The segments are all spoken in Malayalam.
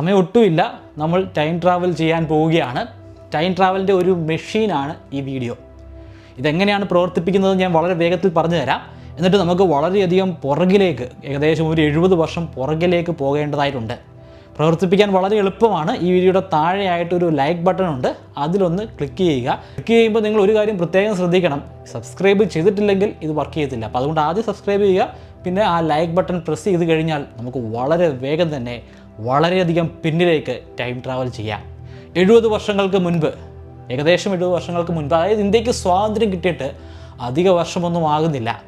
സമയം ഒട്ടുമില്ല. നമ്മൾ ടൈം ട്രാവൽ ചെയ്യാൻ പോവുകയാണ്. ടൈം ട്രാവലിന്റെ ഒരു മെഷീനാണ് ഈ വീഡിയോ ഇതെങ്ങനെയാണ് പ്രവർത്തിപ്പിക്കുന്നത് ഞാൻ വളരെ വേഗത്തിൽ പറഞ്ഞു തരാം എന്നിട്ട് നമുക്ക് വളരെയധികം പുറകിലേക്ക് ഏകദേശം ഒരു എഴുപത് വർഷം പുറകിലേക്ക് പോകേണ്ടതായിട്ടുണ്ട്. പ്രവർത്തിപ്പിക്കാൻ വളരെ എളുപ്പമാണ്. ഈ വീഡിയോയുടെ താഴെയായിട്ട് ഒരു ലൈക്ക് ബട്ടൺ ഉണ്ട്. അതിലൊന്ന് ക്ലിക്ക് ചെയ്യുക. ക്ലിക്ക് ചെയ്യുമ്പോൾ നിങ്ങൾ ഒരു കാര്യം പ്രത്യേകം ശ്രദ്ധിക്കണം. സബ്സ്ക്രൈബ് ചെയ്തിട്ടില്ലെങ്കിൽ ഇത് വർക്ക് ചെയ്യത്തില്ല. അപ്പോൾ അതുകൊണ്ട് ആദ്യം സബ്സ്ക്രൈബ് ചെയ്യുക. പിന്നെ ആ ലൈക്ക് ബട്ടൺ പ്രസ് ചെയ്ത് കഴിഞ്ഞാൽ നമുക്ക് വളരെ വേഗം തന്നെ വളരെയധികം പിന്നിലേക്ക് ടൈം ട്രാവൽ ചെയ്യാം. എഴുപത് വർഷങ്ങൾക്ക് മുൻപ് ഏകദേശം എഴുപത് വർഷങ്ങൾക്ക് മുൻപ് അതായത് ഇന്ത്യയ്ക്ക് സ്വാതന്ത്ര്യം കിട്ടിയിട്ട് അധിക വർഷമൊന്നും ആകുന്നില്ല.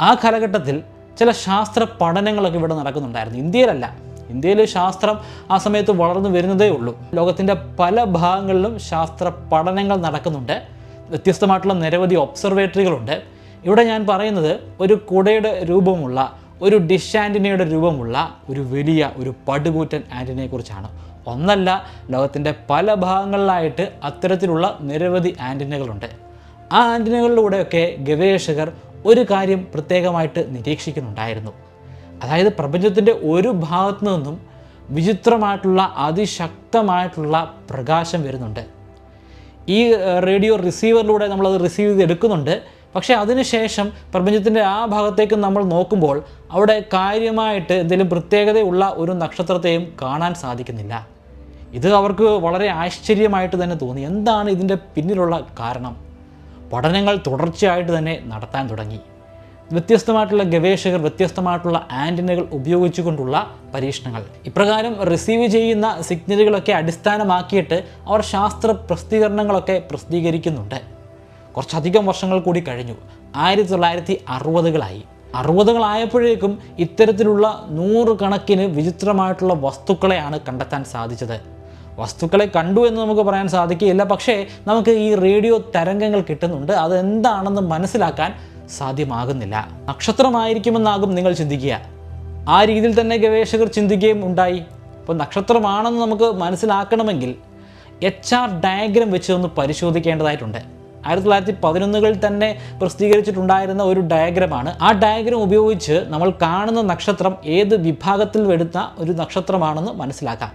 ആ കാലഘട്ടത്തിൽ ചില ശാസ്ത്ര പഠനങ്ങളൊക്കെ ഇവിടെ നടക്കുന്നുണ്ടായിരുന്നു. ഇന്ത്യയിലല്ല. ഇന്ത്യയിൽ ശാസ്ത്രം ആ സമയത്ത് വളർന്നു വരുന്നതേ ഉള്ളൂ. ലോകത്തിന്റെ പല ഭാഗങ്ങളിലും ശാസ്ത്ര പഠനങ്ങൾ നടക്കുന്നുണ്ട്. വ്യത്യസ്തമായിട്ടുള്ള നിരവധി ഒബ്സർവേറ്ററികളുണ്ട് ഇവിടെ ഞാൻ പറയുന്നത് ഒരു കുടയുടെ രൂപമുള്ള ഒരു ഡിഷ് ആന്റിനയുടെ രൂപമുള്ള ഒരു വലിയ ഒരു പടുകൂറ്റൻ ആന്റിനയെക്കുറിച്ചാണ് ഒന്നല്ല ലോകത്തിന്റെ പല ഭാഗങ്ങളിലായിട്ട് അത്തരത്തിലുള്ള നിരവധി ആന്റിനകളുണ്ട് ആ ആന്റിനകളിലൂടെയൊക്കെ ഗവേഷകർ ഒരു കാര്യം പ്രത്യേകമായിട്ട് നിരീക്ഷിക്കുന്നുണ്ടായിരുന്നു. അതായത് പ്രപഞ്ചത്തിന്റെ ഒരു ഭാഗത്തു നിന്നും വിചിത്രമായിട്ടുള്ള അതിശക്തമായിട്ടുള്ള പ്രകാശം വരുന്നുണ്ട്. ഈ റേഡിയോ റിസീവറിലൂടെ നമ്മളത് റിസീവ് ചെയ്ത് എടുക്കുന്നുണ്ട് പക്ഷേ അതിനുശേഷം പ്രപഞ്ചത്തിന്റെ ആ ഭാഗത്തേക്ക് നമ്മൾ നോക്കുമ്പോൾ അവിടെ കാര്യമായിട്ട് എന്തെങ്കിലും പ്രത്യേകതയുള്ള ഒരു നക്ഷത്രത്തെയും കാണാൻ സാധിക്കുന്നില്ല. ഇത് അവർക്ക് വളരെ ആശ്ചര്യമായിട്ട് തന്നെ തോന്നി. എന്താണ് ഇതിന്റെ പിന്നിലുള്ള കാരണം? പഠനങ്ങൾ തുടർച്ചയായിട്ട് തന്നെ നടത്താൻ തുടങ്ങി. വ്യത്യസ്തമായിട്ടുള്ള ഗവേഷകർ വ്യത്യസ്തമായിട്ടുള്ള ആന്റിനകൾ ഉപയോഗിച്ചുകൊണ്ടുള്ള പരീക്ഷണങ്ങൾ. ഇപ്രകാരം റിസീവ് ചെയ്യുന്ന സിഗ്നലുകളൊക്കെ അടിസ്ഥാനമാക്കിയിട്ട് അവർ ശാസ്ത്ര പ്രസിദ്ധീകരണങ്ങളൊക്കെ പ്രസിദ്ധീകരിക്കുന്നുണ്ട്. കുറച്ചധികം വർഷങ്ങൾ കൂടി കഴിഞ്ഞു. ആയിരത്തി തൊള്ളായിരത്തി അറുപതുകളായി അറുപതുകളായപ്പോഴേക്കും ഇത്തരത്തിലുള്ള നൂറുകണക്കിന് വിചിത്രമായിട്ടുള്ള വസ്തുക്കളെയാണ് കണ്ടെത്താൻ സാധിച്ചത്. വസ്തുക്കളെ കണ്ടു എന്ന് നമുക്ക് പറയാൻ സാധിക്കുകയില്ല. പക്ഷേ നമുക്ക് ഈ റേഡിയോ തരംഗങ്ങൾ കിട്ടുന്നുണ്ട്. അത് എന്താണെന്ന് മനസ്സിലാക്കാൻ സാധ്യമാകുന്നില്ല. നക്ഷത്രമായിരിക്കുമെന്നാകും നിങ്ങൾ ചിന്തിക്കുക. ആ രീതിയിൽ തന്നെ ഗവേഷകർ ചിന്തിക്കുകയും ഉണ്ടായി. അപ്പോൾ നക്ഷത്രമാണെന്ന് നമുക്ക് മനസ്സിലാക്കണമെങ്കിൽ എച്ച് ആർ ഡയഗ്രം വെച്ച് ഒന്ന് പരിശോധിക്കേണ്ടതായിട്ടുണ്ട്. ആയിരത്തി തൊള്ളായിരത്തി പതിനൊന്നുകളിൽ തന്നെ പ്രസിദ്ധീകരിച്ചിട്ടുണ്ടായിരുന്ന ഒരു ഡയഗ്രമാണ്. ആ ഡയഗ്രം ഉപയോഗിച്ച് നമ്മൾ കാണുന്ന നക്ഷത്രം ഏത് വിഭാഗത്തിൽ വരുന്ന ഒരു നക്ഷത്രമാണെന്ന് മനസ്സിലാക്കാം.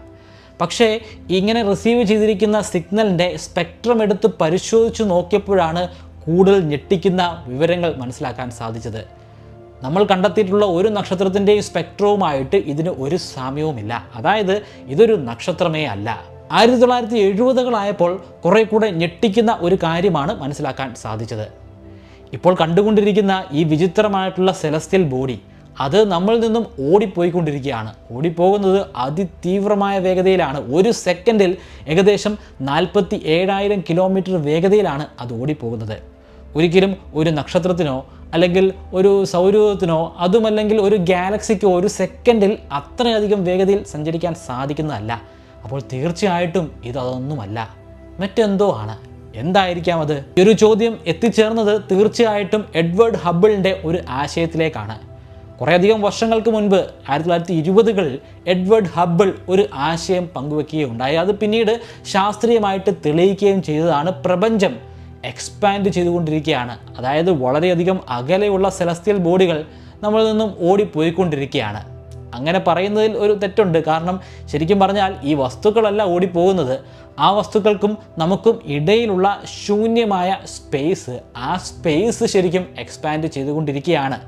പക്ഷേ ഇങ്ങനെ റിസീവ് ചെയ്തിരിക്കുന്ന സിഗ്നലിന്റെ സ്പെക്ട്രം എടുത്ത് പരിശോധിച്ച് നോക്കിയപ്പോഴാണ് കൂടുതൽ ഞെട്ടിക്കുന്ന വിവരങ്ങൾ മനസ്സിലാക്കാൻ സാധിച്ചത്. നമ്മൾ കണ്ടെത്തിയിട്ടുള്ള ഒരു നക്ഷത്രത്തിന്റെയും സ്പെക്ട്രവുമായിട്ട് ഇതിന് ഒരു സാമ്യവുമില്ല. അതായത് ഇതൊരു നക്ഷത്രമേ അല്ല. ആയിരത്തി തൊള്ളായിരത്തി എഴുപതുകളായപ്പോൾ കുറേ കൂടെ ഞെട്ടിക്കുന്ന ഒരു കാര്യമാണ് മനസ്സിലാക്കാൻ സാധിച്ചത്. ഇപ്പോൾ കണ്ടുകൊണ്ടിരിക്കുന്ന ഈ വിചിത്രമായിട്ടുള്ള സെലസ്ത്യൽ ബോഡി അത് നമ്മളിൽ നിന്നും ഓടിപ്പോയിക്കൊണ്ടിരിക്കുകയാണ്. ഓടിപ്പോകുന്നത് അതിതീവ്രമായ വേഗതയിലാണ്. ഒരു സെക്കൻഡിൽ ഏകദേശം നാൽപ്പത്തി ഏഴായിരം കിലോമീറ്റർ വേഗതയിലാണ് അത് ഓടിപ്പോകുന്നത്. ഒരിക്കലും ഒരു നക്ഷത്രത്തിനോ അല്ലെങ്കിൽ ഒരു സൗരയൂഥത്തിനോ അതുമല്ലെങ്കിൽ ഒരു ഗാലക്സിക്കോ ഒരു സെക്കൻഡിൽ അത്രയധികം വേഗതയിൽ സഞ്ചരിക്കാൻ സാധിക്കുന്നതല്ല. അപ്പോൾ തീർച്ചയായിട്ടും ഇതൊന്നുമല്ല മറ്റെന്തോ ആണ്. എന്തായിരിക്കാം അത് ഈ ഒരു ചോദ്യം എത്തിച്ചേർന്നത് തീർച്ചയായിട്ടും എഡ്വേർഡ് ഹബിളിന്റെ ഒരു ആശയത്തിലേക്കാണ്. കുറേയധികം വർഷങ്ങൾക്ക് മുൻപ് ആയിരത്തി തൊള്ളായിരത്തി ഇരുപതുകളിൽ എഡ്വേർഡ് ഹബിൾ ഒരു ആശയം പങ്കുവെക്കുകയുണ്ടായി. അത് പിന്നീട് ശാസ്ത്രീയമായിട്ട് തെളിയിക്കുകയും ചെയ്തതാണ്. പ്രപഞ്ചം എക്സ്പാൻഡ് ചെയ്തുകൊണ്ടിരിക്കുകയാണ്. അതായത് വളരെയധികം അകലെയുള്ള സെലസ്ത്യൽ ബോഡികൾ നമ്മളിൽ നിന്നും ഓടിപ്പോയിക്കൊണ്ടിരിക്കുകയാണ്. അങ്ങനെ പറയുന്നതിൽ ഒരു തെറ്റുണ്ട്. കാരണം ശരിക്കും പറഞ്ഞാൽ ഈ വസ്തുക്കളല്ല ഓടിപ്പോകുന്നത്. ആ വസ്തുക്കൾക്കും നമുക്കും ഇടയിലുള്ള ശൂന്യമായ സ്പേസ് ആ സ്പേസ് ശരിക്കും എക്സ്പാൻഡ് ചെയ്തുകൊണ്ടിരിക്കുകയാണ്.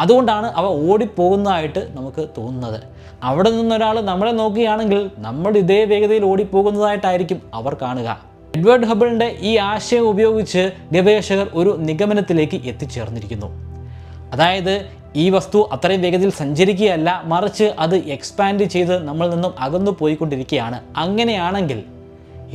അതുകൊണ്ടാണ് അവ ഓടിപ്പോകുന്നതായിട്ട് നമുക്ക് തോന്നുന്നത്. അവിടെ നിന്നൊരാൾ നമ്മളെ നോക്കുകയാണെങ്കിൽ നമ്മൾ ഇതേ വേഗതയിൽ ഓടിപ്പോകുന്നതായിട്ടായിരിക്കും അവർ കാണുക. എഡ്വേർഡ് ഹബിളിന്റെ ഈ ആശയം ഉപയോഗിച്ച് ഗവേഷകർ ഒരു നിഗമനത്തിലേക്ക് എത്തിച്ചേർന്നിരിക്കുന്നു. അതായത് ഈ വസ്തു അത്രയും വേഗത്തിൽ സഞ്ചരിക്കുകയല്ല മറിച്ച് അത് എക്സ്പാൻഡ് ചെയ്ത് നമ്മൾ നിന്നും അകന്നു പോയിക്കൊണ്ടിരിക്കുകയാണ്. അങ്ങനെയാണെങ്കിൽ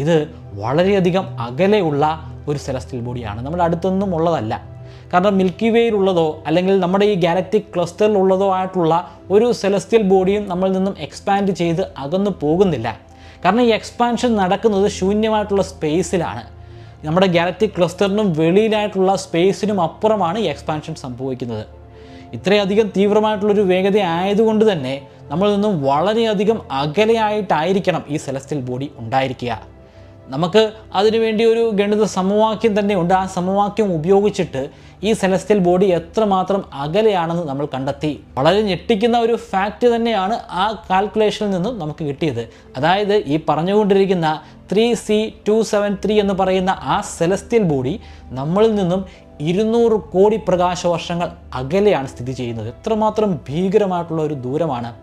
ഇത് വളരെയധികം അകലെയുള്ള ഒരു സെലസ്റ്റിൽ ബോഡിയാണ് നമ്മുടെ അടുത്തൊന്നും ഉള്ളതല്ല. കാരണം മിൽക്കി വേയിലുള്ളതോ അല്ലെങ്കിൽ നമ്മുടെ ഈ ഗാലക്റ്റിക് ക്ലസ്റ്ററിലുള്ളതോ ആയിട്ടുള്ള ഒരു സെലസ്റ്റിയൽ ബോഡിയും നമ്മളിൽ നിന്നും എക്സ്പാൻഡ് ചെയ്ത് അകന്നു പോകുന്നില്ല. കാരണം ഈ എക്സ്പാൻഷൻ നടക്കുന്നത് ശൂന്യമായിട്ടുള്ള സ്പേസിലാണ് നമ്മുടെ ഗാലക്റ്റിക് ക്ലസ്റ്ററിനും വെളിയിലായിട്ടുള്ള സ്പേസിനും അപ്പുറമാണ് ഈ എക്സ്പാൻഷൻ സംഭവിക്കുന്നത്. ഇത്രയധികം തീവ്രമായിട്ടുള്ളൊരു വേഗത ആയതുകൊണ്ട് തന്നെ നമ്മളിൽ നിന്നും വളരെയധികം അകലെയായിട്ടായിരിക്കണം ഈ സെലസ്റ്റിയൽ ബോഡി ഉണ്ടായിരിക്കുക. നമുക്ക് അതിനുവേണ്ടി ഒരു ഗണിത സമവാക്യം തന്നെയുണ്ട് ആ സമവാക്യം ഉപയോഗിച്ചിട്ട് ഈ സെലസ്റ്റ്യൽ ബോഡി എത്രമാത്രം അകലെയാണെന്ന് നമ്മൾ കണ്ടെത്തി. വളരെ ഞെട്ടിക്കുന്ന ഒരു ഫാക്റ്റ് തന്നെയാണ് ആ കാൽക്കുലേഷനിൽ നിന്നും നമുക്ക് കിട്ടിയത്. അതായത് ഈ പറഞ്ഞുകൊണ്ടിരിക്കുന്ന three C two seven three എന്ന് പറയുന്ന ആ സെലസ്റ്റ്യൽ ബോഡി നമ്മളിൽ നിന്നും ഇരുന്നൂറ് കോടി പ്രകാശ വർഷങ്ങൾ അകലെയാണ് സ്ഥിതി ചെയ്യുന്നത്. എത്രമാത്രം ഭീകരമായിട്ടുള്ള ഒരു ദൂരമാണ്.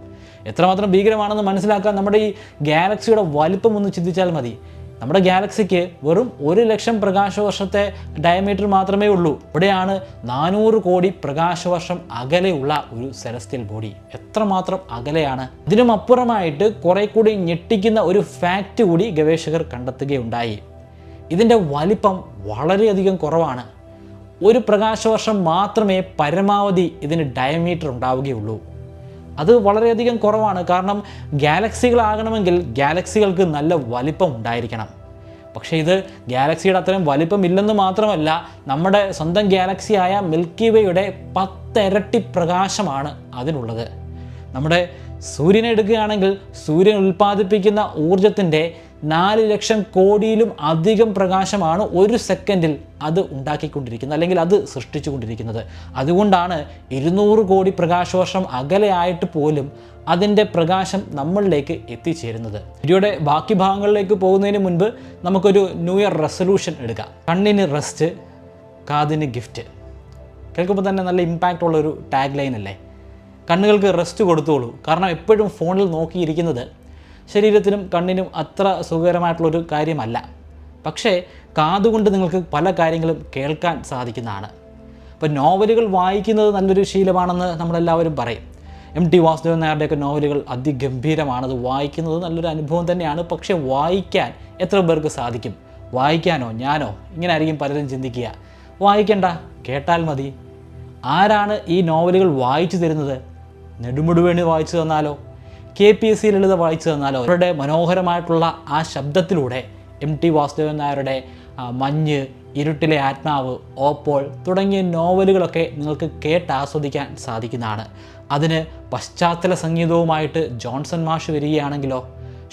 എത്രമാത്രം ഭീകരമാണെന്ന് മനസ്സിലാക്കാൻ നമ്മുടെ ഈ ഗാലക്സിയുടെ വലിപ്പം ഒന്ന് ചിന്തിച്ചാൽ മതി. നമ്മുടെ ഗാലക്സിക്ക് വെറും ഒരു ലക്ഷം പ്രകാശവർഷത്തെ ഡയമീറ്റർ മാത്രമേ ഉള്ളൂ. ഇവിടെയാണ് നാനൂറ് കോടി പ്രകാശവർഷം അകലെയുള്ള ഒരു സെലസ്റ്റിൽ ബോഡി എത്രമാത്രം അകലെയാണ്? ഇതിനും അപ്പുറമായിട്ട് കുറെ കൂടി ഞെട്ടിക്കുന്ന ഒരു ഫാക്റ്റ് കൂടി ഗവേഷകർ കണ്ടെത്തുകയുണ്ടായി. ഇതിന്റെ വലിപ്പം വളരെയധികം കുറവാണ്. ഒരു പ്രകാശവർഷം മാത്രമേ പരമാവധി ഇതിന് ഡയമീറ്റർ ഉണ്ടാവുകയുള്ളൂ. അത് വളരെയധികം കുറവാണ്. കാരണം ഗാലക്സികളാകണമെങ്കിൽ ഗാലക്സികൾക്ക് നല്ല വലിപ്പം ഉണ്ടായിരിക്കണം. പക്ഷേ ഇത് ഗാലക്സിയുടെ അത്രയും വലിപ്പം ഇല്ലെന്ന് മാത്രമല്ല നമ്മുടെ സ്വന്തം ഗാലക്സിയായ മിൽക്കി വേയുടെ പത്തിരട്ടി പ്രകാശമാണ് അതിനുള്ളത്. നമ്മുടെ സൂര്യനെ എടുക്കുകയാണെങ്കിൽ സൂര്യൻ ഉൽപ്പാദിപ്പിക്കുന്ന ഊർജത്തിന്റെ നാല് ലക്ഷം കോടിയിലും അധികം പ്രകാശമാണ് ഒരു സെക്കൻഡിൽ അത് ഉണ്ടാക്കിക്കൊണ്ടിരിക്കുന്നത് അല്ലെങ്കിൽ അത് സൃഷ്ടിച്ചുകൊണ്ടിരിക്കുന്നത്. അതുകൊണ്ടാണ് ഇരുന്നൂറ് കോടി പ്രകാശവർഷം അകലെയായിട്ട് പോലും അതിന്റെ പ്രകാശം നമ്മളിലേക്ക് എത്തിച്ചേരുന്നത്. വീഡിയോയുടെ ബാക്കി ഭാഗങ്ങളിലേക്ക് പോകുന്നതിന് മുൻപ് നമുക്കൊരു ന്യൂ ഇയർ റെസൊല്യൂഷൻ എടുക്കാം. കണ്ണിന് റെസ്റ്റ് കാതിന് ഗിഫ്റ്റ് കേൾക്കുമ്പോൾ തന്നെ നല്ല ഇമ്പാക്റ്റ് ഉള്ളൊരു ടാഗ് ലൈൻ അല്ലേ? കണ്ണുകൾക്ക് റെസ്റ്റ് കൊടുത്തോളൂ. കാരണം എപ്പോഴും ഫോണിൽ നോക്കിയിരിക്കുന്നത് ശരീരത്തിനും കണ്ണിനും അത്ര സുഖകരമായിട്ടുള്ളൊരു കാര്യമല്ല. പക്ഷേ കാതുകൊണ്ട് നിങ്ങൾക്ക് പല കാര്യങ്ങളും കേൾക്കാൻ സാധിക്കുന്നതാണ്. ഇപ്പോൾ നോവലുകൾ വായിക്കുന്നത് നല്ലൊരു ശീലമാണെന്ന് നമ്മളെല്ലാവരും പറയും. എം ടി വാസുദേവൻ നായരുടെയൊക്കെ നോവലുകൾ അതിഗംഭീരമാണ്. അത് വായിക്കുന്നത് നല്ലൊരു അനുഭവം തന്നെയാണ്. പക്ഷേ വായിക്കാൻ എത്ര പേർക്ക് സാധിക്കും? വായിക്കാനോ ഞാനോ? ഇങ്ങനെ ആയിരിക്കും പലരും ചിന്തിക്കുക. വായിക്കണ്ട കേട്ടാൽ മതി. ആരാണ് ഈ നോവലുകൾ വായിച്ചു തരുന്നത്? നെടുമുടുവേണി വായിച്ചു തന്നാലോ? K P S C Lalitha വായിച്ചു തന്നാലോ അവരുടെ മനോഹരമായിട്ടുള്ള ആ ശബ്ദത്തിലൂടെ എം ടി വാസുദേവൻ നായരുടെ മഞ്ഞ് ഇരുട്ടിലെ ആത്മാവ് ഓപ്പോൾ തുടങ്ങിയ നോവലുകളൊക്കെ നിങ്ങൾക്ക് കേട്ട് ആസ്വദിക്കാൻ സാധിക്കുന്നതാണ്. അതിന് പശ്ചാത്തല സംഗീതവുമായിട്ട് ജോൺസൺ മാഷ് വരികയാണെങ്കിലോ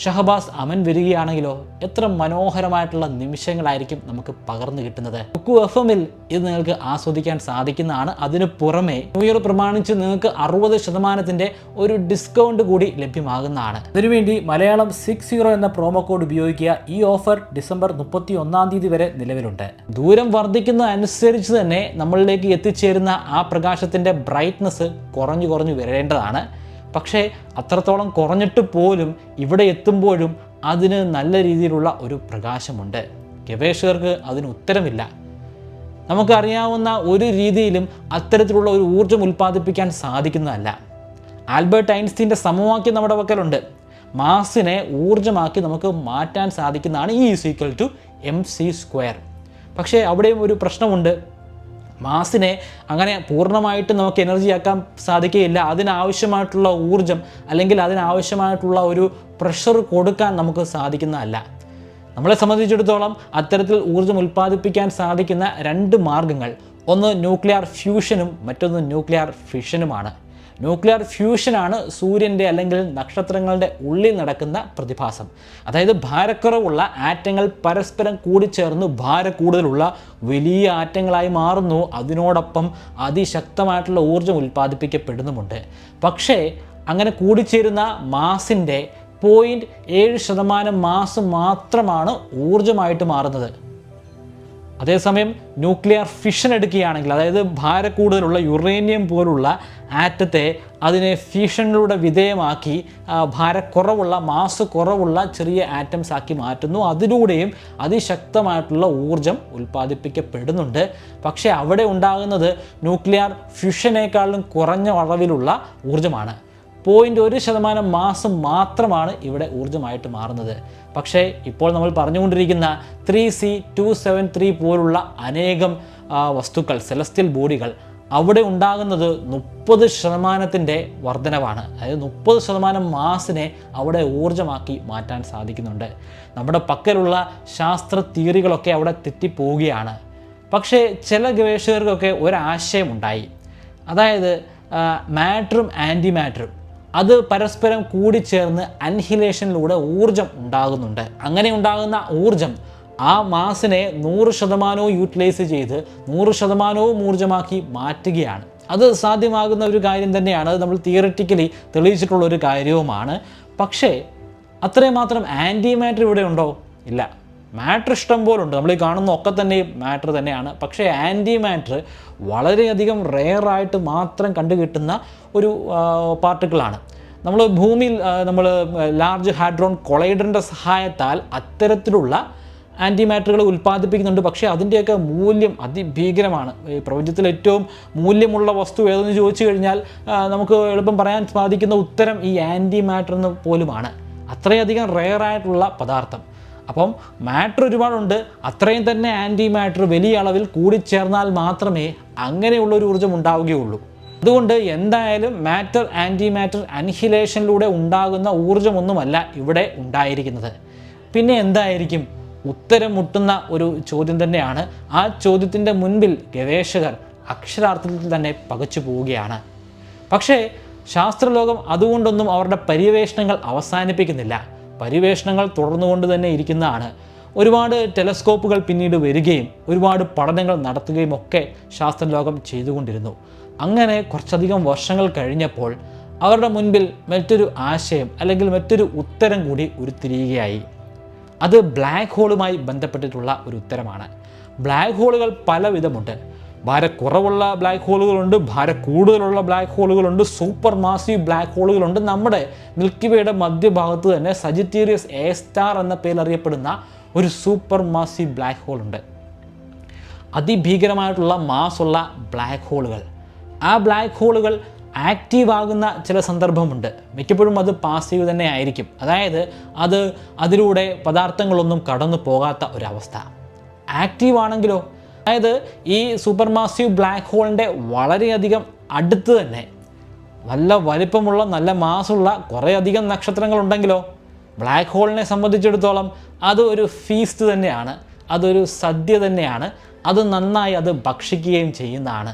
ഷഹബാസ് അമൻ വരികയാണെങ്കിലോ എത്ര മനോഹരമായിട്ടുള്ള നിമിഷങ്ങളായിരിക്കും നമുക്ക് പകർന്നു കിട്ടുന്നത്. കുക്കു എഫ് എമ്മിൽ ഇത് നിങ്ങൾക്ക് ആസ്വദിക്കാൻ സാധിക്കുന്നതാണ്. അതിനു പുറമെ ന്യൂ ഇയർ പ്രമാണിച്ച് നിങ്ങൾക്ക് അറുപത് ശതമാനത്തിന്റെ ഒരു ഡിസ്കൗണ്ട് കൂടി ലഭ്യമാകുന്നതാണ്. അതിനുവേണ്ടി മലയാളം സിക്സ് സീറോ എന്ന പ്രോമോ കോഡ് ഉപയോഗിക്കുക. ഈ ഓഫർ ഡിസംബർ മുപ്പത്തി ഒന്നാം തീയതി വരെ നിലവിലുണ്ട്. ദൂരം വർദ്ധിക്കുന്ന അനുസരിച്ച് തന്നെ നമ്മളിലേക്ക് എത്തിച്ചേരുന്ന ആ പ്രകാശത്തിന്റെ ബ്രൈറ്റ്നസ് കുറഞ്ഞു കുറഞ്ഞു വരേണ്ടതാണ്. പക്ഷേ അത്രത്തോളം കുറഞ്ഞിട്ട് പോലും ഇവിടെ എത്തുമ്പോഴും അതിന് നല്ല രീതിയിലുള്ള ഒരു പ്രകാശമുണ്ട്. ഗവേഷകർക്ക് അതിന് ഉത്തരമില്ല. നമുക്കറിയാവുന്ന ഒരു രീതിയിലും അത്തരത്തിലുള്ള ഒരു ഊർജം ഉൽപ്പാദിപ്പിക്കാൻ സാധിക്കുന്നതല്ല. ആൽബർട്ട് ഐൻസ്റ്റീന്റെ സമവാക്യം നമ്മുടെ പക്കലുണ്ട്. മാസിനെ ഊർജമാക്കി നമുക്ക് മാറ്റാൻ സാധിക്കുന്നതാണ് E is equal to M C square പക്ഷേ അവിടെയും ഒരു പ്രശ്നമുണ്ട്. മാസിനെ അങ്ങനെ പൂർണമായിട്ട് നമുക്ക് എനർജി ആക്കാൻ സാധിക്കുകയില്ല. അതിനാവശ്യമായിട്ടുള്ള ഊർജം അല്ലെങ്കിൽ അതിനാവശ്യമായിട്ടുള്ള ഒരു പ്രഷർ കൊടുക്കാൻ നമുക്ക് സാധിക്കുന്നതല്ല. നമ്മളെ സംബന്ധിച്ചിടത്തോളം അത്തരത്തിൽ ഊർജം ഉൽപ്പാദിപ്പിക്കാൻ സാധിക്കുന്ന രണ്ട് മാർഗങ്ങൾ. ഒന്ന് ന്യൂക്ലിയർ ഫ്യൂഷനും മറ്റൊന്ന് ന്യൂക്ലിയർ ഫിഷനുമാണ് ന്യൂക്ലിയർ ഫ്യൂഷനാണ് സൂര്യന്റെ അല്ലെങ്കിൽ നക്ഷത്രങ്ങളുടെ ഉള്ളിൽ നടക്കുന്ന പ്രതിഭാസം. അതായത് ഭാരക്കുറവുള്ള ആറ്റങ്ങൾ പരസ്പരം കൂടിച്ചേർന്ന് ഭാര കൂടുതലുള്ള വലിയ ആറ്റങ്ങളായി മാറുന്നു. അതിനോടൊപ്പം അതിശക്തമായിട്ടുള്ള ഊർജം ഉൽപ്പാദിപ്പിക്കപ്പെടുന്നുമുണ്ട്. പക്ഷേ അങ്ങനെ കൂടിച്ചേരുന്ന മാസിന്റെ പോയിന്റ് ഏഴ് ശതമാനം മാസ് മാത്രമാണ് ഊർജമായിട്ട് മാറുന്നത്. അതേസമയം ന്യൂക്ലിയർ ഫിഷൻ എടുക്കുകയാണെങ്കിൽ അതായത് ഭാരക്കൂടുതലുള്ള യുറേനിയം പോലുള്ള ആറ്റത്തെ അതിനെ ഫ്യൂഷനിലൂടെ വിധേയമാക്കി ഭാരക്കുറവുള്ള മാസ് കുറവുള്ള ചെറിയ ആറ്റംസ് ആക്കി മാറ്റുന്നു. അതിലൂടെയും അതിശക്തമായിട്ടുള്ള ഊർജം ഉൽപ്പാദിപ്പിക്കപ്പെടുന്നുണ്ട്. പക്ഷേ അവിടെ ഉണ്ടാകുന്നത് ന്യൂക്ലിയർ ഫ്യൂഷനേക്കാളും കുറഞ്ഞ അളവിലുള്ള ഊർജമാണ്. പോയിന്റ് ഒരു ശതമാനം മാസം മാത്രമാണ് ഇവിടെ ഊർജമായിട്ട് മാറുന്നത്. പക്ഷേ ഇപ്പോൾ നമ്മൾ പറഞ്ഞുകൊണ്ടിരിക്കുന്ന three C two seven three പോലുള്ള അനേകം വസ്തുക്കൾ സെലസ്റ്റിയൽ ബോഡികൾ അവിടെ ഉണ്ടാകുന്നത് മുപ്പത് ശതമാനത്തിന്റെ വർധനവാണ്. അതായത് മുപ്പത് ശതമാനം മാസിനെ അവിടെ ഊർജമാക്കി മാറ്റാൻ സാധിക്കുന്നുണ്ട്. നമ്മുടെ പക്കലുള്ള ശാസ്ത്ര തിയറികളൊക്കെ അവിടെ തെറ്റിപ്പോവുകയാണ്. പക്ഷേ ചില ഗവേഷകർക്കൊക്കെ ഒരാശയമുണ്ടായി. അതായത് മാറ്ററും ആന്റി മാറ്ററും അത് പരസ്പരം കൂടിച്ചേർന്ന് അൻഹിലേഷനിലൂടെ ഊർജം ഉണ്ടാകുന്നുണ്ട്. അങ്ങനെ ഉണ്ടാകുന്ന ഊർജം ആ മാസിനെ നൂറ് ശതമാനവും യൂട്ടിലൈസ് ചെയ്ത് നൂറ് ശതമാനവും ഊർജമാക്കി മാറ്റുകയാണ്. അത് സാധ്യമാകുന്ന ഒരു കാര്യം തന്നെയാണ്. അത് നമ്മൾ തിയററ്റിക്കലി തെളിയിച്ചിട്ടുള്ള ഒരു കാര്യവുമാണ്. പക്ഷേ അത്രയും മാത്രം ആന്റി മാറ്റർ ഇവിടെ ഉണ്ടോ? ഇല്ല. മാറ്റർ ഇഷ്ടം പോലെ ഉണ്ട് നമ്മൾ ഈ കാണുന്ന ഒക്കെ തന്നെ മാറ്റർ തന്നെയാണ്. പക്ഷേ ആന്റി മാറ്റർ വളരെയധികം റെയറായിട്ട് മാത്രം കണ്ടുകിട്ടുന്ന ഒരു പാർട്ടിക്കിളാണ് നമ്മൾ ഭൂമിയിൽ നമ്മൾ ലാർജ് ഹാഡ്രോൺ കൊളൈഡറിന്റെ സഹായത്താൽ അത്തരത്തിലുള്ള ആന്റി മാറ്ററുകൾ ഉൽപ്പാദിപ്പിക്കുന്നുണ്ട്. പക്ഷേ അതിന്റെയൊക്കെ മൂല്യം അതിഭീകരമാണ്. ഈ പ്രപഞ്ചത്തിൽ ഏറ്റവും മൂല്യമുള്ള വസ്തു ഏതെന്ന് ചോദിച്ചു കഴിഞ്ഞാൽ നമുക്ക് എളുപ്പം പറയാൻ സാധിക്കുന്ന ഉത്തരം ഈ ആന്റി മാറ്റർ എന്ന് പോലുമാണ്. അത്രയധികം റെയറായിട്ടുള്ള പദാർത്ഥം. അപ്പം മാറ്റർ ഒരുപാടുണ്ട്. അത്രയും തന്നെ ആന്റി മാറ്റർ വലിയ അളവിൽ കൂടിച്ചേർന്നാൽ മാത്രമേ അങ്ങനെയുള്ളൊരു ഊർജം ഉണ്ടാവുകയുള്ളൂ. അതുകൊണ്ട് എന്തായാലും മാറ്റർ ആന്റി മാറ്റർ അൻഹിലേഷനിലൂടെ ഉണ്ടാകുന്ന ഊർജമൊന്നുമല്ല ഇവിടെ ഉണ്ടായിരിക്കുന്നത്. പിന്നെ എന്തായിരിക്കും? ഉത്തരം മുട്ടുന്ന ഒരു ചോദ്യം തന്നെയാണ്. ആ ചോദ്യത്തിന്റെ മുൻപിൽ ഗവേഷകർ അക്ഷരാർത്ഥത്തിൽ തന്നെ പകച്ചു പോവുകയാണ്. പക്ഷേ ശാസ്ത്രലോകം അതുകൊണ്ടൊന്നും അവരുടെ പര്യവേഷണങ്ങൾ അവസാനിപ്പിക്കുന്നില്ല. പര്യവേഷണങ്ങൾ തുടർന്നുകൊണ്ട് തന്നെ ഇരിക്കുന്നതാണ്. ഒരുപാട് ടെലസ്കോപ്പുകൾ പിന്നീട് വരികയും ഒരുപാട് പഠനങ്ങൾ നടത്തുകയും ഒക്കെ ശാസ്ത്രലോകം ചെയ്തുകൊണ്ടിരുന്നു. അങ്ങനെ കുറച്ചധികം വർഷങ്ങൾ കഴിഞ്ഞപ്പോൾ അവരുടെ മുൻപിൽ മറ്റൊരു ആശയം അല്ലെങ്കിൽ മറ്റൊരു ഉത്തരം കൂടി ഉരുത്തിരിയുകയായി. അത് ബ്ലാക്ക് ഹോളുമായി ബന്ധപ്പെട്ടിട്ടുള്ള ഒരു ഉത്തരമാണ്. ബ്ലാക്ക് ഹോളുകൾ പലവിധമുണ്ട്. ഭാരക്കുറവുള്ള ബ്ലാക്ക് ഹോളുകളുണ്ട് ഭാര കൂടുതലുള്ള ബ്ലാക്ക് ഹോളുകളുണ്ട് സൂപ്പർ മാസീവ് ബ്ലാക്ക് ഹോളുകളുണ്ട് നമ്മുടെ മിൽക്കി വേയുടെ മധ്യഭാഗത്ത് തന്നെ സജിറ്റീരിയസ് എ സ്റ്റാർ എന്ന പേരിൽ അറിയപ്പെടുന്ന ഒരു സൂപ്പർ മാസീവ് ബ്ലാക്ക് ഹോൾ ഉണ്ട് അതിഭീകരമായിട്ടുള്ള മാസുള്ള ബ്ലാക്ക് ഹോളുകൾ ആ ബ്ലാക്ക് ഹോളുകൾ ആക്റ്റീവ് ആകുന്ന ചില സന്ദർഭമുണ്ട്. മിക്കപ്പോഴും അത് പാസീവ് തന്നെ ആയിരിക്കും. അതായത് അത് അതിലൂടെ പദാർത്ഥങ്ങളൊന്നും കടന്നു പോകാത്ത ഒരവസ്ഥ. ആക്റ്റീവ് ആണെങ്കിലോ അതായത് ഈ സൂപ്പർ മാസീവ് ബ്ലാക്ക് ഹോളിന്റെ വളരെയധികം അടുത്ത് തന്നെ നല്ല വലിപ്പമുള്ള നല്ല മാസമുള്ള കുറേയധികം നക്ഷത്രങ്ങളുണ്ടെങ്കിലോ ബ്ലാക്ക് ഹോളിനെ സംബന്ധിച്ചിടത്തോളം അത് ഒരു ഫീസ്റ്റ് തന്നെയാണ് അതൊരു സദ്യ തന്നെയാണ് അത് നന്നായി അത് ഭക്ഷിക്കുകയും ചെയ്യുന്നതാണ്.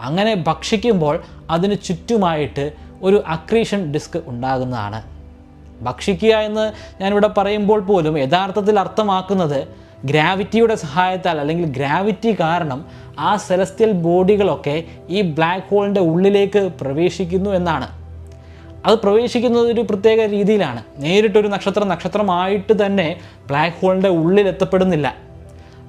അങ്ങനെ ഭക്ഷിക്കുമ്പോൾ അതിന് ചുറ്റുമായിട്ട് ഒരു അക്രീഷൻ ഡിസ്ക് ഉണ്ടാകുന്നതാണ്. ഭക്ഷിക്കുക എന്ന് ഞാനിവിടെ പറയുമ്പോൾ പോലും യഥാർത്ഥത്തിൽ അർത്ഥമാക്കുന്നത് ഗ്രാവിറ്റിയുടെ സഹായത്താൽ അല്ലെങ്കിൽ ഗ്രാവിറ്റി കാരണം ആ സെലസ്ത്യൽ ബോഡികളൊക്കെ ഈ ബ്ലാക്ക് ഹോളിന്റെ ഉള്ളിലേക്ക് പ്രവേശിക്കുന്നു എന്നാണ്. അത് പ്രവേശിക്കുന്നത് ഒരു പ്രത്യേക രീതിയിലാണ്. നേരിട്ടൊരു നക്ഷത്രം നക്ഷത്രമായിട്ട് തന്നെ ബ്ലാക്ക് ഹോളിന്റെ ഉള്ളിൽ എത്തപ്പെടുന്നില്ല.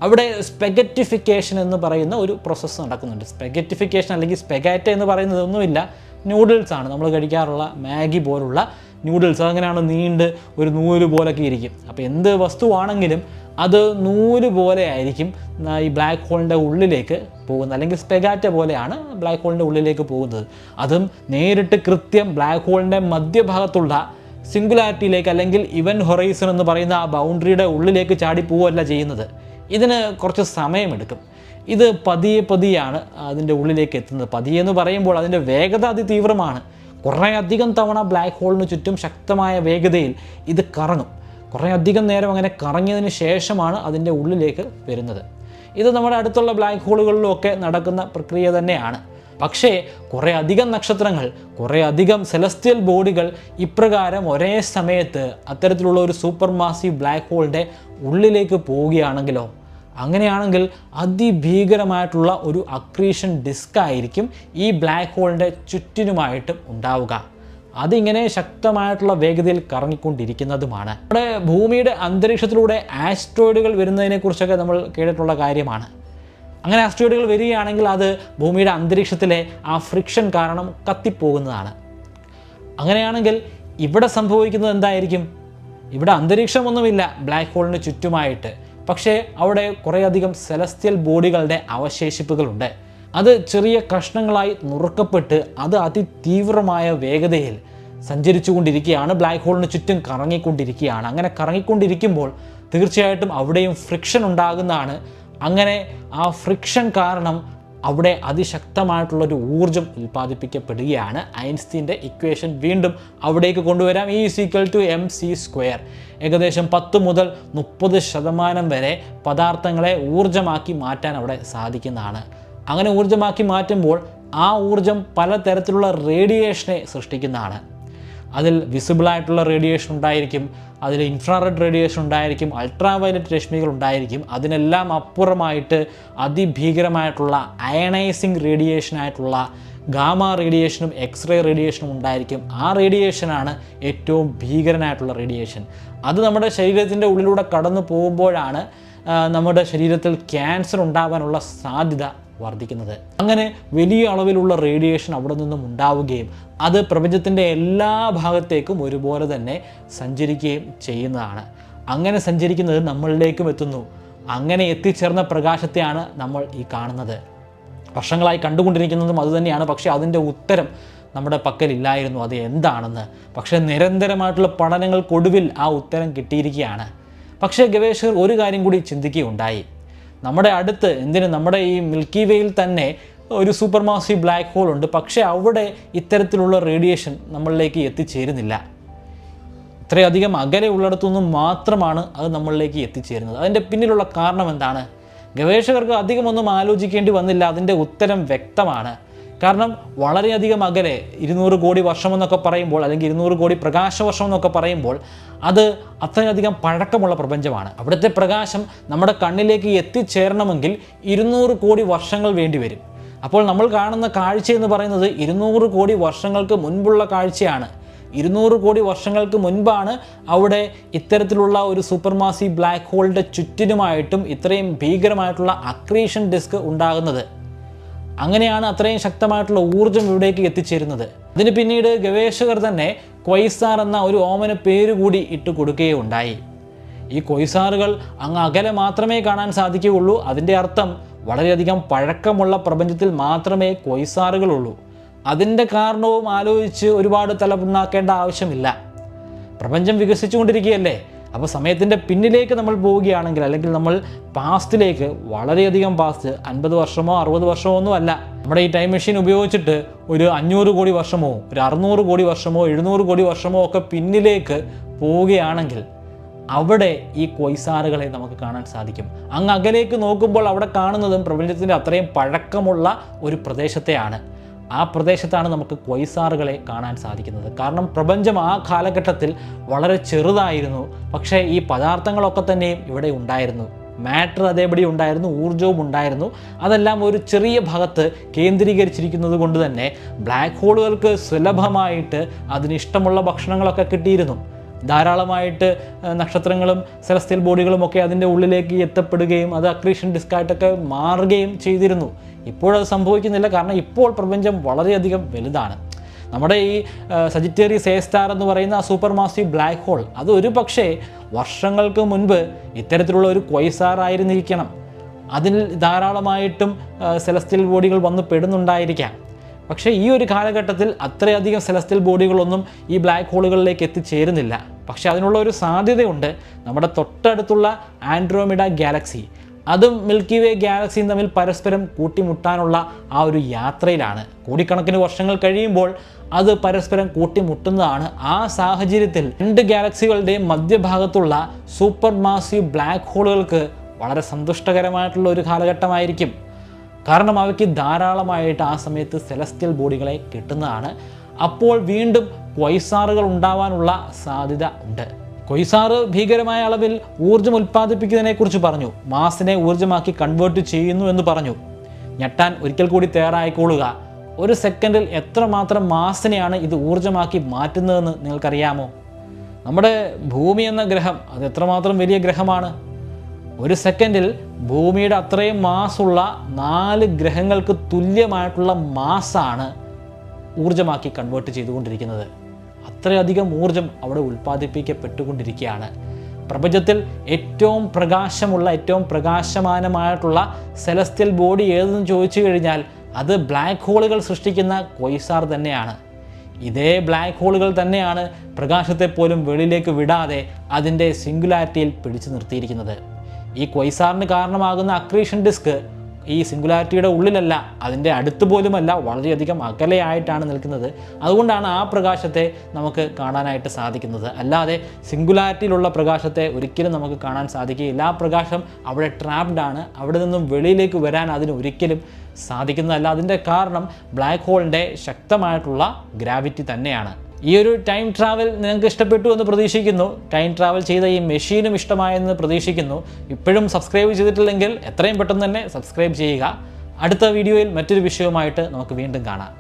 അവിടെ സ്പെഗറ്റിഫിക്കേഷൻ എന്ന് പറയുന്ന ഒരു പ്രോസസ്സ് നടക്കുന്നുണ്ട്. സ്പെഗറ്റിഫിക്കേഷൻ അല്ലെങ്കിൽ സ്പെഗാറ്റ എന്ന് പറയുന്നത് ഒന്നുമില്ല. നൂഡിൽസാണ് നമ്മൾ കഴിക്കാറുള്ള മാഗി പോലുള്ള നൂഡിൽസ് അതങ്ങനെയാണ് നീണ്ട് ഒരു നൂൽ പോലൊക്കെ ഇരിക്കും. അപ്പോൾ എന്ത് വസ്തുവാണെങ്കിലും അത് നൂൽ പോലെ ആയിരിക്കും ഈ ബ്ലാക്ക് ഹോളിന്റെ ഉള്ളിലേക്ക് പോകുന്നത്. അല്ലെങ്കിൽ സ്പെഗാറ്റ പോലെയാണ് ബ്ലാക്ക് ഹോളിന്റെ ഉള്ളിലേക്ക് പോകുന്നത്. അതും നേരിട്ട് കൃത്യം ബ്ലാക്ക് ഹോളിന്റെ മധ്യഭാഗത്തുള്ള സിംഗുലാരിറ്റിയിലേക്ക് അല്ലെങ്കിൽ ഇവൻ ഹൊറൈസൺ എന്ന് പറയുന്ന ആ ബൗണ്ടറിയുടെ ഉള്ളിലേക്ക് ചാടി പോവുകയല്ല ചെയ്യുന്നത്. ഇതിന് കുറച്ച് സമയമെടുക്കും. ഇത് പതിയെ പതിയാണ് അതിന്റെ ഉള്ളിലേക്ക് എത്തുന്നത്. പതിയെ എന്ന് പറയുമ്പോൾ അതിന്റെ വേഗത അതിതീവ്രമാണ്. കുറേ അധികം തവണ ബ്ലാക്ക് ഹോളിന് ചുറ്റും ശക്തമായ വേഗതയിൽ ഇത് കറങ്ങും. കുറേ അധികം നേരം അങ്ങനെ കറങ്ങിയതിന് ശേഷമാണ് അതിന്റെ ഉള്ളിലേക്ക് വരുന്നത്. ഇത് നമ്മുടെ അടുത്തുള്ള ബ്ലാക്ക് ഹോളുകളിലൊക്കെ നടക്കുന്ന പ്രക്രിയ തന്നെയാണ്. പക്ഷേ കുറേ അധികം നക്ഷത്രങ്ങൾ കുറേ അധികം സെലസ്റ്റിയൽ ബോഡികൾ ഇപ്രകാരം ഒരേ സമയത്ത് അത്തരത്തിലുള്ള ഒരു സൂപ്പർ മാസീവ് ബ്ലാക്ക് ഹോളിന്റെ ഉള്ളിലേക്ക് പോവുകയാണെങ്കിലോ അങ്ങനെയാണെങ്കിൽ അതിഭീകരമായിട്ടുള്ള ഒരു അക്രീഷൻ ഡിസ്ക് ആയിരിക്കും ഈ ബ്ലാക്ക് ഹോളിന്റെ ചുറ്റിനുമായിട്ടും ഉണ്ടാവുക. അതിങ്ങനെ ശക്തമായിട്ടുള്ള വേഗതയിൽ കറങ്ങിക്കൊണ്ടിരിക്കുന്നതുമാണ്. നമ്മുടെ ഭൂമിയുടെ അന്തരീക്ഷത്തിലൂടെ ആസ്ട്രോയിഡുകൾ വരുന്നതിനെക്കുറിച്ചൊക്കെ നമ്മൾ കേട്ടിട്ടുള്ള കാര്യമാണ്. അങ്ങനെ ആസ്ട്രോയിഡുകൾ വരികയാണെങ്കിൽ അത് ഭൂമിയുടെ അന്തരീക്ഷത്തിലെ ആ ഫ്രിക്ഷൻ കാരണം കത്തിപ്പോകുന്നതാണ്. അങ്ങനെയാണെങ്കിൽ ഇവിടെ സംഭവിക്കുന്നത് എന്തായിരിക്കും? ഇവിടെ അന്തരീക്ഷമൊന്നുമില്ല ബ്ലാക്ക് ഹോളിന് ചുറ്റുമായിട്ട്. പക്ഷേ അവിടെ കുറേയധികം സെലസ്ത്യൽ ബോഡികളുടെ അവശേഷിപ്പുകളുണ്ട്. അത് ചെറിയ കഷ്ണങ്ങളായി നുറുക്കപ്പെട്ട് അത് അതിതീവ്രമായ വേഗതയിൽ സഞ്ചരിച്ചുകൊണ്ടിരിക്കുകയാണ്. ബ്ലാക്ക് ഹോളിന് ചുറ്റും കറങ്ങിക്കൊണ്ടിരിക്കുകയാണ്. അങ്ങനെ കറങ്ങിക്കൊണ്ടിരിക്കുമ്പോൾ തീർച്ചയായിട്ടും അവിടെയും ഫ്രിക്ഷൻ ഉണ്ടാകുന്നതാണ്. അങ്ങനെ ആ ഫ്രിക്ഷൻ കാരണം അവിടെ അതിശക്തമായിട്ടുള്ളൊരു ഊർജം ഉൽപ്പാദിപ്പിക്കപ്പെടുകയാണ്. ഐൻസ്റ്റീന്റെ ഇക്വേഷൻ വീണ്ടും അവിടേക്ക് കൊണ്ടുവരാം. E equal to M C square ഏകദേശം പത്ത് മുതൽ മുപ്പത് ശതമാനം വരെ പദാർത്ഥങ്ങളെ ഊർജമാക്കി മാറ്റാൻ അവിടെ സാധിക്കുന്നതാണ്. അങ്ങനെ ഊർജമാക്കി മാറ്റുമ്പോൾ ആ ഊർജം പലതരത്തിലുള്ള റേഡിയേഷനെ സൃഷ്ടിക്കുന്നതാണ്. അതിൽ വിസിബിളായിട്ടുള്ള റേഡിയേഷൻ ഉണ്ടായിരിക്കും അതിൽ ഇൻഫ്രാറെഡ് റേഡിയേഷൻ ഉണ്ടായിരിക്കും അൾട്രാ വയലറ്റ് രശ്മികൾ ഉണ്ടായിരിക്കും. അതിനെല്ലാം അപ്പുറമായിട്ട് അതിഭീകരമായിട്ടുള്ള അയണൈസിങ് റേഡിയേഷനായിട്ടുള്ള ഗാമ റേഡിയേഷനും എക്സ്റേ റേഡിയേഷനും ഉണ്ടായിരിക്കും. ആ റേഡിയേഷനാണ് ഏറ്റവും ഭീകരനായിട്ടുള്ള റേഡിയേഷൻ അത് നമ്മുടെ ശരീരത്തിന്റെ ഉള്ളിലൂടെ കടന്നു പോകുമ്പോഴാണ് നമ്മുടെ ശരീരത്തിൽ ക്യാൻസർ ഉണ്ടാകാനുള്ള സാധ്യത വർദ്ധിക്കുന്നത്. അങ്ങനെ വലിയ അളവിലുള്ള റേഡിയേഷൻ അവിടെ നിന്നും ഉണ്ടാവുകയും അത് പ്രപഞ്ചത്തിന്റെ എല്ലാ ഭാഗത്തേക്കും ഒരുപോലെ തന്നെ സഞ്ചരിക്കുകയും ചെയ്യുന്നതാണ്. അങ്ങനെ സഞ്ചരിക്കുന്നത് നമ്മളിലേക്കും എത്തുന്നു. അങ്ങനെ എത്തിച്ചേർന്ന പ്രകാശത്തെയാണ് നമ്മൾ ഈ കാണുന്നത്. വർഷങ്ങളായി കണ്ടുകൊണ്ടിരിക്കുന്നതും അതുതന്നെയാണ് പക്ഷേ അതിന്റെ ഉത്തരം നമ്മുടെ പക്കലില്ലായിരുന്നു. അത് എന്താണെന്ന്. പക്ഷേ നിരന്തരമായിട്ടുള്ള പഠനങ്ങൾക്കൊടുവിൽ ആ ഉത്തരം കിട്ടിയിരിക്കുകയാണ്. പക്ഷേ ഗവേഷകർ ഒരു കാര്യം കൂടി ചിന്തിക്കുകയുണ്ടായി. നമ്മുടെ അടുത്ത് എന്തിന് നമ്മുടെ ഈ മിൽക്കി വേയിൽ തന്നെ ഒരു സൂപ്പർ മാസി ബ്ലാക്ക് ഹോൾ ഉണ്ട്. പക്ഷേ അവിടെ ഇത്തരത്തിലുള്ള റേഡിയേഷൻ നമ്മളിലേക്ക് എത്തിച്ചേരുന്നില്ല. ഇത്രയധികം അകലെ ഉള്ളിടത്തുനിന്നും മാത്രമാണ് അത് നമ്മളിലേക്ക് എത്തിച്ചേരുന്നത്. അതിന്റെ പിന്നിലുള്ള കാരണം എന്താണ്? ഗവേഷകർക്ക് അധികമൊന്നും ആലോചിക്കേണ്ടി വന്നില്ല. അതിന്റെ ഉത്തരം വ്യക്തമാണ്. കാരണം വളരെയധികം അകലെ ഇരുന്നൂറ് കോടി വർഷമെന്നൊക്കെ പറയുമ്പോൾ അല്ലെങ്കിൽ ഇരുന്നൂറ് കോടി പ്രകാശവർഷം എന്നൊക്കെ പറയുമ്പോൾ അത് അത്രയധികം പഴക്കമുള്ള പ്രപഞ്ചമാണ്. അവിടുത്തെ പ്രകാശം നമ്മുടെ കണ്ണിലേക്ക് എത്തിച്ചേരണമെങ്കിൽ ഇരുന്നൂറ് കോടി വർഷങ്ങൾ വേണ്ടി വരും. അപ്പോൾ നമ്മൾ കാണുന്ന കാഴ്ച എന്ന് പറയുന്നത് ഇരുന്നൂറ് കോടി വർഷങ്ങൾക്ക് മുൻപുള്ള കാഴ്ചയാണ്. ഇരുന്നൂറ് കോടി വർഷങ്ങൾക്ക് മുൻപാണ് അവിടെ ഇത്തരത്തിലുള്ള ഒരു സൂപ്പർമാസി ബ്ലാക്ക് ഹോളിന്റെ ചുറ്റിനുമായിട്ടും ഇത്രയും ഭീകരമായിട്ടുള്ള അക്രീഷൻ ഡിസ്ക് ഉണ്ടാകുന്നത്. അങ്ങനെയാണ് അത്രയും ശക്തമായിട്ടുള്ള ഊർജം ഇവിടേക്ക് എത്തിച്ചേരുന്നത്. അതിന് പിന്നീട് ഗവേഷകർ തന്നെ ക്വൈസാർ എന്ന ഒരു ഓമന പേര് കൂടി ഇട്ട് കൊടുക്കുകയുണ്ടായി. ഈ കൊയ്സാറുകൾ അങ്ങ് അകലെ മാത്രമേ കാണാൻ സാധിക്കുകയുള്ളൂ. അതിന്റെ അർത്ഥം വളരെയധികം പഴക്കമുള്ള പ്രപഞ്ചത്തിൽ മാത്രമേ കൊയ്സാറുകളുള്ളൂ അതിന്റെ കാരണവും ആലോചിച്ച് ഒരുപാട് തലമുണ്ടാക്കേണ്ട ആവശ്യമില്ല. പ്രപഞ്ചം വികസിച്ചുകൊണ്ടിരിക്കുകയല്ലേ? അപ്പോൾ സമയത്തിന്റെ പിന്നിലേക്ക് നമ്മൾ പോവുകയാണെങ്കിൽ അല്ലെങ്കിൽ നമ്മൾ പാസ്റ്റിലേക്ക് വളരെയധികം പാസ്റ്റ് അൻപത് വർഷമോ അറുപത് വർഷമോ ഒന്നും അല്ല. നമ്മുടെ ഈ ടൈം മെഷീൻ ഉപയോഗിച്ചിട്ട് ഒരു അഞ്ഞൂറ് കോടി വർഷമോ ഒരു അറുന്നൂറ് കോടി വർഷമോ എഴുന്നൂറ് കോടി വർഷമോ ഒക്കെ പിന്നിലേക്ക് പോവുകയാണെങ്കിൽ അവിടെ ഈ കൊയ്സാറുകളെ നമുക്ക് കാണാൻ സാധിക്കും. അങ്ങ് അകലേക്ക് നോക്കുമ്പോൾ അവിടെ കാണുന്നതും പ്രപഞ്ചത്തിന്റെ അത്രയും പഴക്കമുള്ള ഒരു പ്രദേശത്തെയാണ്. ആ പ്രദേശത്താണ് നമുക്ക് കൊയ്സാറുകളെ കാണാൻ സാധിക്കുന്നത്. കാരണം പ്രപഞ്ചം ആ കാലഘട്ടത്തിൽ വളരെ ചെറുതായിരുന്നു. പക്ഷേ ഈ പദാർത്ഥങ്ങളൊക്കെ തന്നെയും ഇവിടെ ഉണ്ടായിരുന്നു. മാറ്റർ അതേപടി ഉണ്ടായിരുന്നു ഊർജവും ഉണ്ടായിരുന്നു. അതെല്ലാം ഒരു ചെറിയ ഭാഗത്ത് കേന്ദ്രീകരിച്ചിരിക്കുന്നത് കൊണ്ട് തന്നെ ബ്ലാക്ക് ഹോളുകൾക്ക് സുലഭമായിട്ട് അതിനിഷ്ടമുള്ള ഭക്ഷണങ്ങളൊക്കെ കിട്ടിയിരുന്നു. ധാരാളമായിട്ട് നക്ഷത്രങ്ങളും സെലസ്ത്യൽ ബോഡികളും ഒക്കെ അതിന്റെ ഉള്ളിലേക്ക് എത്തപ്പെടുകയും അത് അക്രീഷൻ ഡിസ്കായിട്ടൊക്കെ മാറുകയും ചെയ്തിരുന്നു. ഇപ്പോഴത് സംഭവിക്കുന്നില്ല. കാരണം ഇപ്പോൾ പ്രപഞ്ചം വളരെയധികം വലുതാണ്. നമ്മുടെ ഈ സജിറ്റേറിയസ് എ സ്റ്റാർ എന്ന് പറയുന്ന ആ സൂപ്പർ മാസീവ് ബ്ലാക്ക് ഹോൾ അത് ഒരു പക്ഷേ വർഷങ്ങൾക്ക് മുൻപ് ഇത്തരത്തിലുള്ള ഒരു ക്വൈസാർ ആയിരുന്നിരിക്കണം. അതിൽ ധാരാളമായിട്ടും സെലസ്റ്റിൽ ബോഡികൾ വന്ന് പെടുന്നുണ്ടായിരിക്കാം. പക്ഷേ ഈ ഒരു കാലഘട്ടത്തിൽ അത്രയധികം സെലസ്റ്റിൽ ബോഡികളൊന്നും ഈ ബ്ലാക്ക് ഹോളുകളിലേക്ക് എത്തിച്ചേരുന്നില്ല. പക്ഷേ അതിനുള്ള ഒരു സാധ്യതയുണ്ട് നമ്മുടെ തൊട്ടടുത്തുള്ള ആൻഡ്രോമിഡ ഗാലക്സി അതും മിൽക്കി വേ ഗാലക്സിയും തമ്മിൽ പരസ്പരം കൂട്ടിമുട്ടാനുള്ള ആ ഒരു യാത്രയിലാണ്. കോടിക്കണക്കിന് വർഷങ്ങൾ കഴിയുമ്പോൾ അത് പരസ്പരം കൂട്ടിമുട്ടുന്നതാണ്. ആ സാഹചര്യത്തിൽ രണ്ട് ഗാലക്സികളുടെയും മധ്യഭാഗത്തുള്ള സൂപ്പർ മാസീവ് ബ്ലാക്ക് ഹോളുകൾക്ക് വളരെ സന്തുഷ്ടകരമായിട്ടുള്ള ഒരു കാലഘട്ടമായിരിക്കും. കാരണം അവയ്ക്ക് ധാരാളമായിട്ട് ആ സമയത്ത് സെലസ്റ്റ്യൽ ബോഡികളെ കിട്ടുന്നതാണ്. അപ്പോൾ വീണ്ടും ക്വൈസാറുകൾ ഉണ്ടാവാനുള്ള സാധ്യത ഉണ്ട്. കൊയ്സാറ് ഭീകരമായ അളവിൽ ഊർജം ഉൽപ്പാദിപ്പിക്കുന്നതിനെക്കുറിച്ച് പറഞ്ഞു. മാസിനെ ഊർജമാക്കി കൺവേർട്ട് ചെയ്യുന്നു എന്ന് പറഞ്ഞു. ഞെട്ടാൻ ഒരിക്കൽ കൂടി തയ്യാറായിക്കൊള്ളുക ഒരു സെക്കൻഡിൽ എത്രമാത്രം മാസിനെയാണ് ഇത് ഊർജമാക്കി മാറ്റുന്നതെന്ന് നിങ്ങൾക്കറിയാമോ? നമ്മുടെ ഭൂമി എന്ന ഗ്രഹം അത് എത്രമാത്രം വലിയ ഗ്രഹമാണ്? ഒരു സെക്കൻഡിൽ ഭൂമിയുടെ അത്രയും മാസുള്ള നാല് ഗ്രഹങ്ങൾക്ക് തുല്യമായിട്ടുള്ള മാസാണ് ഊർജമാക്കി കൺവേർട്ട് ചെയ്തുകൊണ്ടിരിക്കുന്നത്. അത്രയധികം ഊർജം അവിടെ ഉൽപ്പാദിപ്പിക്കപ്പെട്ടുകൊണ്ടിരിക്കുകയാണ്. പ്രപഞ്ചത്തിൽ ഏറ്റവും പ്രകാശമുള്ള ഏറ്റവും പ്രകാശമാനമായിട്ടുള്ള സെലസ്ത്യൽ ബോഡി ഏതെന്ന് ചോദിച്ചു കഴിഞ്ഞാൽ അത് ബ്ലാക്ക് ഹോളുകൾ സൃഷ്ടിക്കുന്ന കൊയ്സാർ തന്നെയാണ്. ഇതേ ബ്ലാക്ക് ഹോളുകൾ തന്നെയാണ് പ്രകാശത്തെ പോലും വെളിയിലേക്ക് വിടാതെ അതിന്റെ സിംഗുലാരിറ്റിയിൽ പിടിച്ചു നിർത്തിയിരിക്കുന്നത്. ഈ കൊയ്സാറിന് കാരണമാകുന്ന അക്രീഷൻ ഡിസ്ക് ഈ സിംഗുലാരിറ്റിയുടെ ഉള്ളിലല്ല അതിന്റെ അടുത്ത് പോലുമല്ല വളരെയധികം അകലെയായിട്ടാണ് നിൽക്കുന്നത്. അതുകൊണ്ടാണ് ആ പ്രകാശത്തെ നമുക്ക് കാണാനായിട്ട് സാധിക്കുന്നത്. അല്ലാതെ സിംഗുലാരിറ്റിയിലുള്ള പ്രകാശത്തെ ഒരിക്കലും നമുക്ക് കാണാൻ സാധിക്കുകയില്ല. ആ പ്രകാശം അവിടെ ട്രാപ്ഡ് ആണ്. അവിടെ നിന്നും വെളിയിലേക്ക് വരാൻ അതിന് ഒരിക്കലും സാധിക്കുന്നതല്ല. അതിന്റെ കാരണം ബ്ലാക്ക് ഹോളിന്റെ ശക്തമായിട്ടുള്ള ഗ്രാവിറ്റി തന്നെയാണ്. ഈ ഒരു ടൈം ട്രാവൽ നിങ്ങൾക്ക് ഇഷ്ടപ്പെട്ടു എന്ന് പ്രതീക്ഷിക്കുന്നു. ടൈം ട്രാവൽ ചെയ്ത ഈ മെഷീനും ഇഷ്ടമായെന്ന് പ്രതീക്ഷിക്കുന്നു. ഇപ്പോഴും സബ്സ്ക്രൈബ് ചെയ്തിട്ടില്ലെങ്കിൽ എത്രയും പെട്ടെന്ന് തന്നെ സബ്സ്ക്രൈബ് ചെയ്യുക. അടുത്ത വീഡിയോയിൽ മറ്റൊരു വിഷയവുമായിട്ട് നമുക്ക് വീണ്ടും കാണാം.